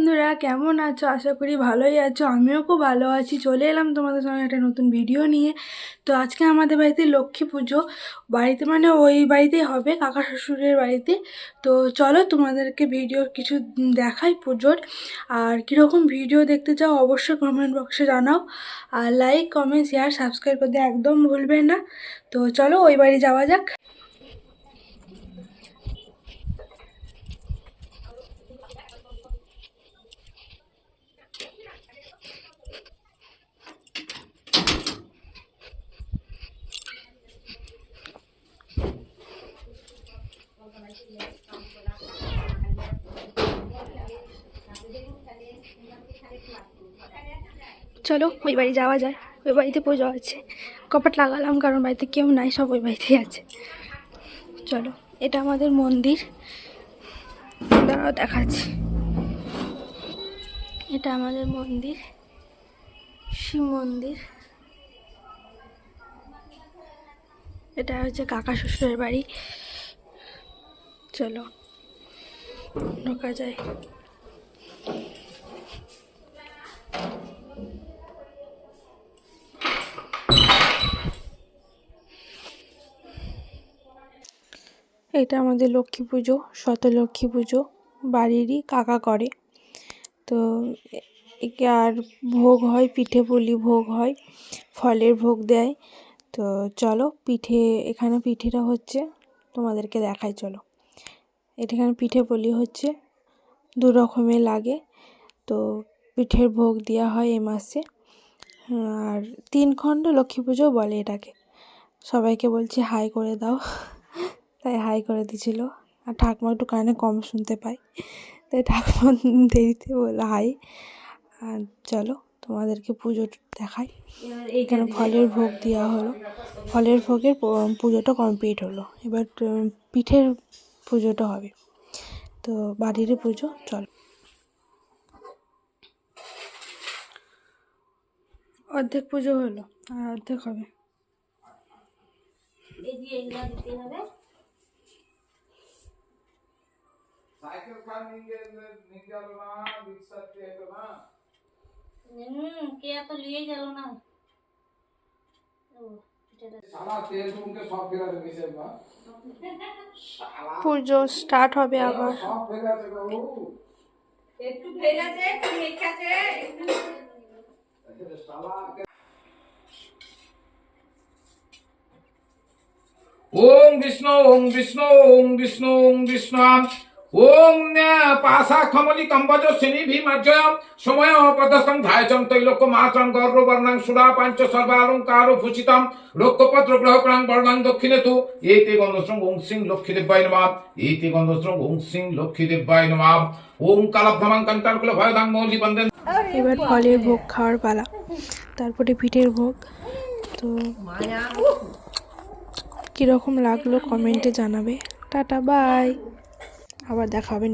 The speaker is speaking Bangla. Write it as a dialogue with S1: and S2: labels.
S1: বন্ধুরা, কেমন আছো? আশা করি ভালোই আছো। আমিও খুব ভালো আছি। চলে এলাম তোমাদের সঙ্গে একটা নতুন ভিডিও নিয়ে। তো আজকে আমাদের বাড়িতে লক্ষ্মী পুজো। বাড়িতে মানে ওই বাড়িতেই হবে, কাকা শ্বশুরের বাড়িতে। তো চলো তোমাদেরকে ভিডিও কিছু দেখাই পুজোর। আর কীরকম ভিডিও দেখতে চাও অবশ্যই কমেন্ট বক্সে জানাও। আর লাইক কমেন্ট শেয়ার সাবস্ক্রাইব করতে একদম ভুলবে না। তো চলো ওই বাড়ি যাওয়া যাক। চলো, ওই বাড়ি যাওয়া যায়। ওই বাড়িতে পুজো আছে কপাট লাগালাম, কারণ বাড়িতে কেউ নাই, সব ওই বাড়িতেই আছে। চলো, এটা আমাদের মন্দির। দাঁড়াও, দেখাচ্ছি। এটা আমাদের মন্দির। শিব মন্দির। এটা হচ্ছে কাকা শ্বশুরের বাড়ি। চলো ঢোকা যায় এটা আমাদের লক্ষ্মী পুজো শত লক্ষ্মী পুজো, বাড়িরই কাকা করে। তো, একে আর ভোগ হয়, পিঠে পুলি ভোগ হয়, ফলের ভোগ দেয়। তো চলো, পিঠে, এখানে পিঠেটা হচ্ছে, তোমাদেরকে দেখাই, চলো। এখানে পিঠে পুলি হচ্ছে দু রকমের লাগে। তো পিঠের ভোগ দেওয়া হয় এ মাসে। আর তিন খণ্ড লক্ষ্মী পুজো বলে এটাকে। সবাইকে বলছি হাই করে দাও। তাই হাই করে দিছিল। আর ঠাকুমা একটু কানে কম শুনতে পাই তাই ঠাকুমা দেরিতে বলল হাই। আর চলো তোমাদেরকে পুজো দেখাই। এখানে ফলের ভোগ দেওয়া হলো। ফলের ভোগের পুজোটা কমপ্লিট হলো। এবার পিঠের পুজোটা হবে। তো বাড়িরই পুজো চল। অর্ধেক পুজো হলো আর অর্ধেক হবে।
S2: নিয়ে নিয়ে
S3: কে এত লিয়ে গেল না। ও,
S1: পুজো স্টার্ট হবে আবার।
S2: ওম বিষ্ণু ওম বিষ্ণু ওম বিষ্ণু ওম বিষ্ণু। ওম পাশা খমলি কম্বজ শ্রেণি ভীমার্জয় সময় পদস্থম ধায়চম তৈলোক মাত্রম গর্ব বর্ণাং সুরা পাঞ্চ সর্বালঙ্কার ভূষিতম। লোকপত্র গ্রহ প্রাং বর্ণাং দক্ষিণে তু এতে ওং সিং লক্ষ্মী দেব্যায় নমাব এতে গন্ধশ্রম ওং সিং লক্ষ্মী দেব্যায় নমাব ওম কালাভ্রমাং কন্টানকুল ভয়দাং মৌলি বন্দন
S1: এবার ফলের ভোগ খাওয়ার পালা। তারপরে পিঠের ভোগ। তো কীরকম লাগল কমেন্টে জানাবে। Tata bye. আবার দেখা হবে